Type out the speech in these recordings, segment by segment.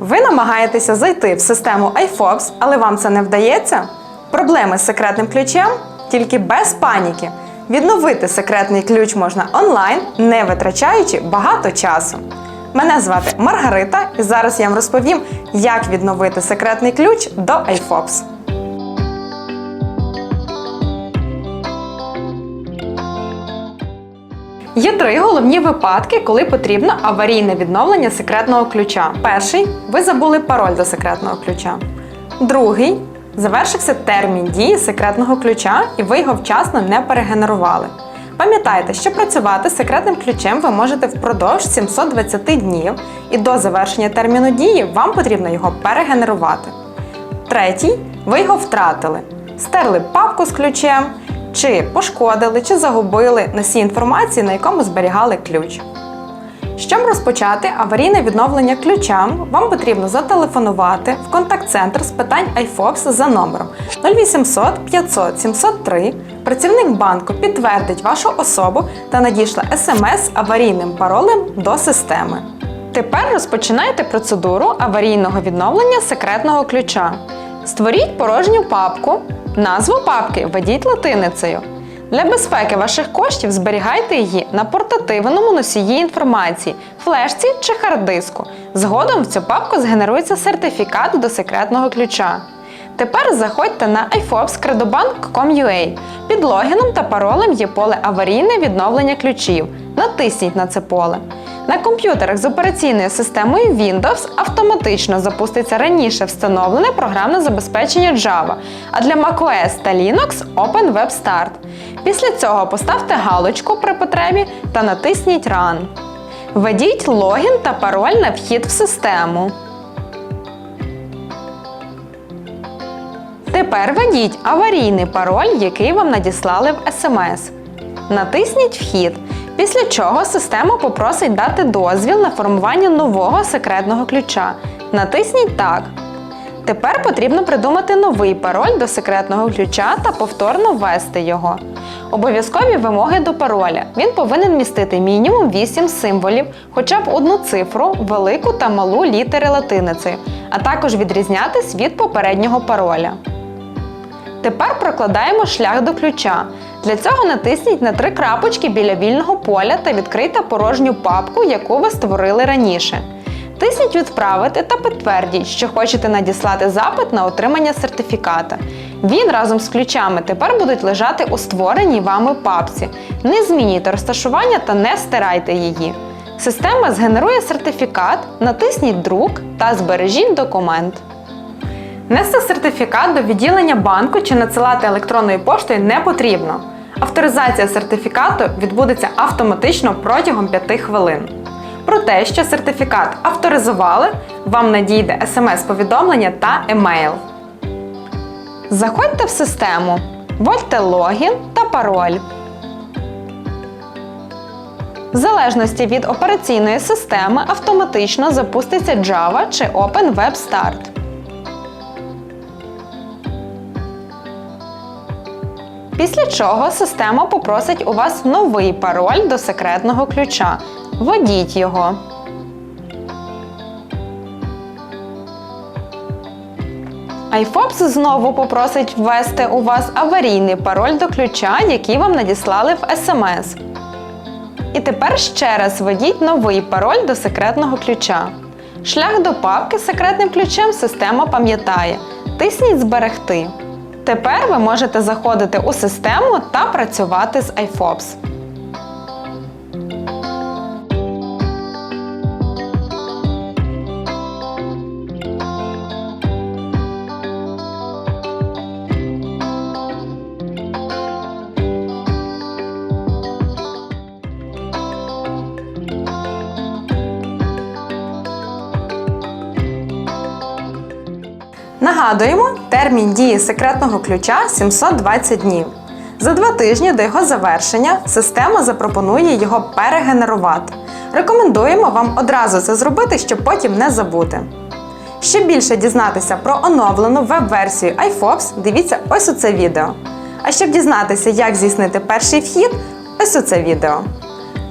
Ви намагаєтеся зайти в систему iFox, але вам це не вдається? Проблеми з секретним ключем? Тільки без паніки. Відновити секретний ключ можна онлайн, не витрачаючи багато часу. Мене звати Маргарита, і зараз я вам розповім, як відновити секретний ключ до iFox. Є три головні випадки, коли потрібно аварійне відновлення секретного ключа. Перший ви забули пароль до секретного ключа. Другий завершився термін дії секретного ключа, і ви його вчасно не перегенерували. Пам'ятайте, що працювати з секретним ключем ви можете впродовж 720 днів, і до завершення терміну дії вам потрібно його перегенерувати. Третій ви його втратили. Стерли папку з ключем, чи пошкодили, чи загубили носій інформації, на якому зберігали ключ. Щоб розпочати аварійне відновлення ключа, вам потрібно зателефонувати в контакт-центр з питань iFox за номером 0800 500 703. Працівник банку підтвердить вашу особу та надійшла смс аварійним паролем до системи. Тепер розпочинайте процедуру аварійного відновлення секретного ключа. Створіть порожню папку. Назву папки введіть латиницею. Для безпеки ваших коштів зберігайте її на портативному носії інформації, флешці чи хард-диску. Згодом в цю папку згенерується сертифікат до секретного ключа. Тепер заходьте на ifobs.credobank.com.ua. Під логіном та паролем є поле Аварійне відновлення ключів. Натисніть на це поле. На комп'ютерах з операційною системою Windows автоматично запуститься раніше встановлене програмне забезпечення Java, а для macOS та Linux Open Web Start. Після цього поставте галочку при потребі та натисніть Run. Введіть логін та пароль на вхід в систему. Тепер введіть аварійний пароль, який вам надіслали в SMS. Натисніть Вхід, після чого система попросить дати дозвіл на формування нового секретного ключа. Натисніть Так. Тепер потрібно придумати новий пароль до секретного ключа та повторно ввести його. Обов'язкові вимоги до пароля. Він повинен містити мінімум 8 символів, хоча б одну цифру, велику та малу літери латиницею, а також відрізнятись від попереднього пароля. Тепер прокладаємо шлях до ключа. Для цього натисніть на три крапочки біля вільного поля та відкрийте порожню папку, яку ви створили раніше. Тисніть Відправити та підтвердіть, що хочете надіслати запит на отримання сертифіката. Він разом з ключами тепер будуть лежати у створеній вами папці. Не змінюйте розташування та не стирайте її. Система згенерує сертифікат, натисніть Друк та збережіть документ. Нести сертифікат до відділення банку чи надсилати електронною поштою не потрібно. Авторизація сертифікату відбудеться автоматично протягом 5 хвилин. Про те, що сертифікат авторизували, вам надійде смс-повідомлення та емейл. Заходьте в систему, вводьте логін та пароль. В залежності від операційної системи автоматично запуститься Java чи Open Web Start. Після чого система попросить у вас новий пароль до секретного ключа. Введіть його. iFops знову попросить ввести у вас аварійний пароль до ключа, який вам надіслали в SMS. І тепер ще раз введіть новий пароль до секретного ключа. Шлях до папки з секретним ключем система пам'ятає. Тисніть Зберегти. Тепер ви можете заходити у систему та працювати з iFops. Нагадуємо, термін дії секретного ключа 720 днів. За два тижні до його завершення система запропонує його перегенерувати. Рекомендуємо вам одразу це зробити, щоб потім не забути. Ще більше дізнатися про оновлену веб-версію iFops, дивіться ось у це відео. А щоб дізнатися, як здійснити перший вхід, ось у це відео.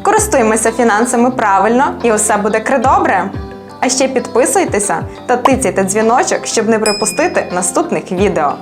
Користуємося фінансами правильно і усе буде кридобре! А ще підписуйтеся та тицяйте дзвіночок, щоб не пропустити наступних відео.